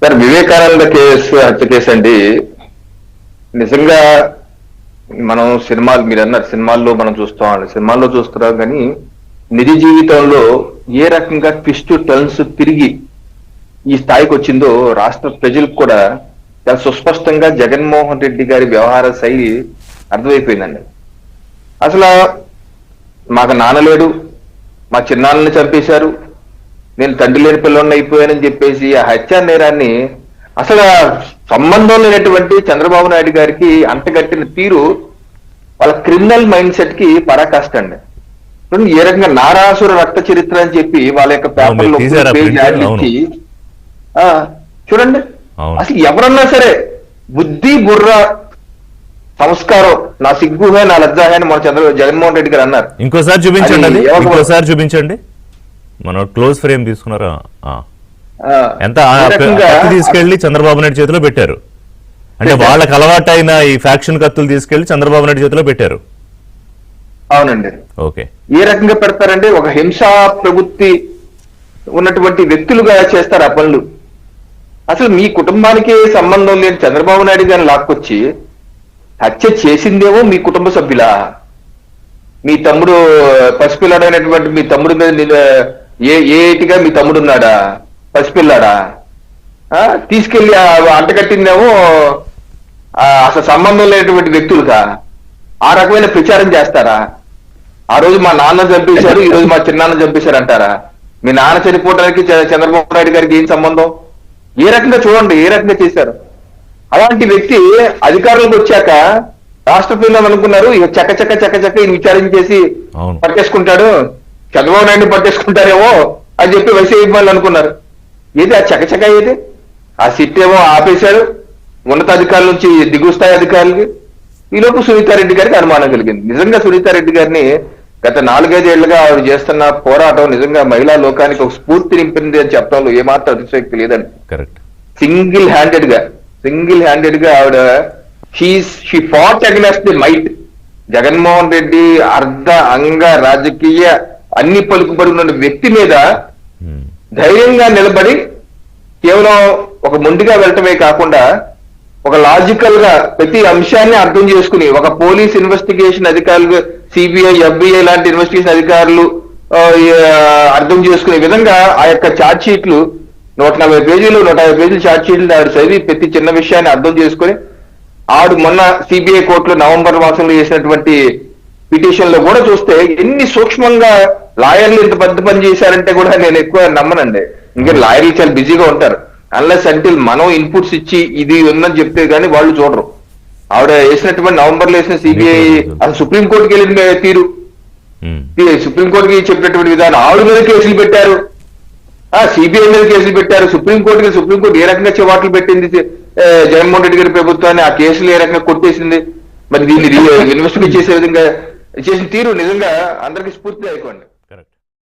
Sir Vivekananda case హత్య case అండి. నిజంగా మనం సినిమాలు మీరు అన్నారు సినిమాల్లో మనం చూస్తాం సినిమాల్లో చూస్తున్నాం కానీ నిజ జీవితంలో ఏ రకంగా ట్విస్ట్ టర్న్స్ తిరిగి ఈ స్థాయికి వచ్చిందో రాష్ట్ర ప్రజలకు కూడా చాలా సుస్పష్టంగా జగన్మోహన్ రెడ్డి గారి వ్యవహార శైలి అర్థమైపోయిందండి. అసలు మాకు నాన్న లేడు మా చిన్నాన్నని చంపేశారు నేను తండ్రి లేని పిల్లని అయిపోయానని చెప్పేసి ఆ హత్యా నేరాన్ని అసలు సంబంధం లేనటువంటి చంద్రబాబు నాయుడు గారికి అంటగట్టిన తీరు వాళ్ళ క్రిమినల్ మైండ్ సెట్కి పరాకాష్ట అండి. ఏ రకంగా నారాసుర రక్త చరిత్ర అని చెప్పి వాళ్ళ యొక్క పేపర్లో. ఇచ్చి చూడండి. అసలు ఎవరన్నా సరే బుద్ధి బుర్ర సంస్కారం నా సిగ్గుహే నా లజ్జాహే అని మన చంద్ర జగన్మోహన్ రెడ్డి గారు అన్నారు. ఇంకోసారి చూపించండి ఇంకోసారి చూపించండి. మనం క్లోజ్ ఫ్రేమ్ తీసుకున్నారా? ఎంత? తీసుకెళ్ళి చంద్రబాబు నాయుడు చేతిలో పెట్టారు. అంటే వాళ్ళకి అలవాటైన ఈ ఫ్యాక్షన్ కత్తులు తీసుకెళ్ళి చంద్రబాబు నాయుడు చేతిలో పెట్టారు. అవునండి. ఓకే. ఏ రకంగా పెడతారంటే ఒక హింసా ప్రవృత్తి ఉన్నటువంటి వ్యక్తులుగా చేస్తారు ఆ పనులు. అసలు మీ కుటుంబానికి సంబంధం లేని చంద్రబాబు నాయుడు గారిని లాక్కొచ్చి హత్య చేసిందేమో మీ కుటుంబ సభ్యులా? మీ తమ్ముడు పసిపిల్లాడైనటువంటి మీ తమ్ముడి మీద ఏ ఏటిగా మీ తమ్ముడు ఉన్నాడా పసిపిల్లాడా? ఆ, తీసుకెళ్ళి అంటకట్టిందేమో అసలు సంబంధం లేనటువంటి వ్యక్తులుగా. ఆ రకమైన ప్రచారం చేస్తారా? ఆ రోజు మా నాన్న చంపేశారు ఈ రోజు మా చిన్నాన్న చంపేశారు అంటారా మీ నాన్న చనిపోవడానికి చంద్రబాబు నాయుడు గారికి ఏం సంబంధం? ఏ రకంగా చూడండి ఏ రకంగా చేశారు? అలాంటి వ్యక్తి అధికారులకు వచ్చాక రాష్ట్ర పిల్లలు అనుకున్నారు ఇక చక్క చక్క చక్క చక్క ఈయన విచారణ చేసి. పట్టేసుకుంటాడు. చంద్రబాబు నాయుడు పట్టేసుకుంటారేమో అని చెప్పి వైసీపీ వాళ్ళు అనుకున్నారు. ఏది ఆ చక్క ఏది? ఆ సిట్ ఏమో ఆపేశారు. ఉన్నతాధికారుల నుంచి దిగువ స్థాయి అధికారులకి. ఈలోపు సునీతారెడ్డి గారికి అనుమానం కలిగింది. నిజంగా సునీతారెడ్డి గారిని గత నాలుగైదేళ్ళుగా ఆవిడ చేస్తున్న పోరాటం నిజంగా మహిళా లోకానికి ఒక స్ఫూర్తి నింపింది అని చెప్పడంలో ఏమాత్రం అతిశక్తి లేదండి. కరెక్ట్. సింగిల్ హ్యాండెడ్గా సింగిల్ హ్యాండెడ్గా ఆవిడ she fought against the might Jaganmohan Reddy అర్ధ అంగ రాజకీయ అన్ని పలుకుబడి ఉన్న వ్యక్తి మీద ధైర్యంగా నిలబడి కేవలం ఒక ముందుగా వెళ్ళటమే కాకుండా ఒక లాజికల్గా ప్రతి అంశాన్ని అర్థం చేసుకుని ఒక పోలీస్ ఇన్వెస్టిగేషన్ అధికారులు సిబిఐ ఎఫ్బిఐ లాంటి ఇన్వెస్టిగేషన్ అధికారులు అర్థం చేసుకునే విధంగా ఆ యొక్క ఛార్జ్ షీట్లు నూట నలభై పేజీలు నూట యాభై పేజీలు ఛార్జ్ షీట్లు ఆవిడ చదివి ప్రతి చిన్న విషయాన్ని అర్థం చేసుకుని ఆవిడ మొన్న సిబిఐ కోర్టులో నవంబర్ మాసంలో చేసినటువంటి పిటిషన్లో కూడా చూస్తే ఎన్ని సూక్ష్మంగా లాయర్లు ఇంత పెద్ద పని చేశారంటే కూడా నేను ఎక్కువ నమ్మనండి. ఇంకా లాయర్లు చాలా బిజీగా ఉంటారు. అన్లెస్ అంటిల్ మనం ఇన్పుట్స్ ఇచ్చి ఇది ఉందని చెప్తే గానీ వాళ్ళు చూడరు. ఆవిడ వేసినటువంటి నవంబర్లో వేసిన సిబిఐ అసలు సుప్రీం కోర్టుకి వెళ్ళిన తీరు. ఈ సుప్రీం కోర్టుకి చెప్పినటువంటి విధానం. ఆవిడ మీద కేసులు పెట్టారు. ఆ సిబిఐ మీద కేసులు పెట్టారు. సుప్రీం కోర్టుకి సుప్రీం కోర్టు ఏ రకంగా చివాట్లు పెట్టింది జగన్మోహన్ రెడ్డి గారి ప్రభుత్వాన్ని? ఆ కేసులు ఏ రకంగా కొట్టేసింది? మరి దీన్ని ఇన్వెస్టిగేట్ చేసే విధంగా చేసిన తీరు నిజంగా అందరికి స్ఫూర్తి అయిపోండి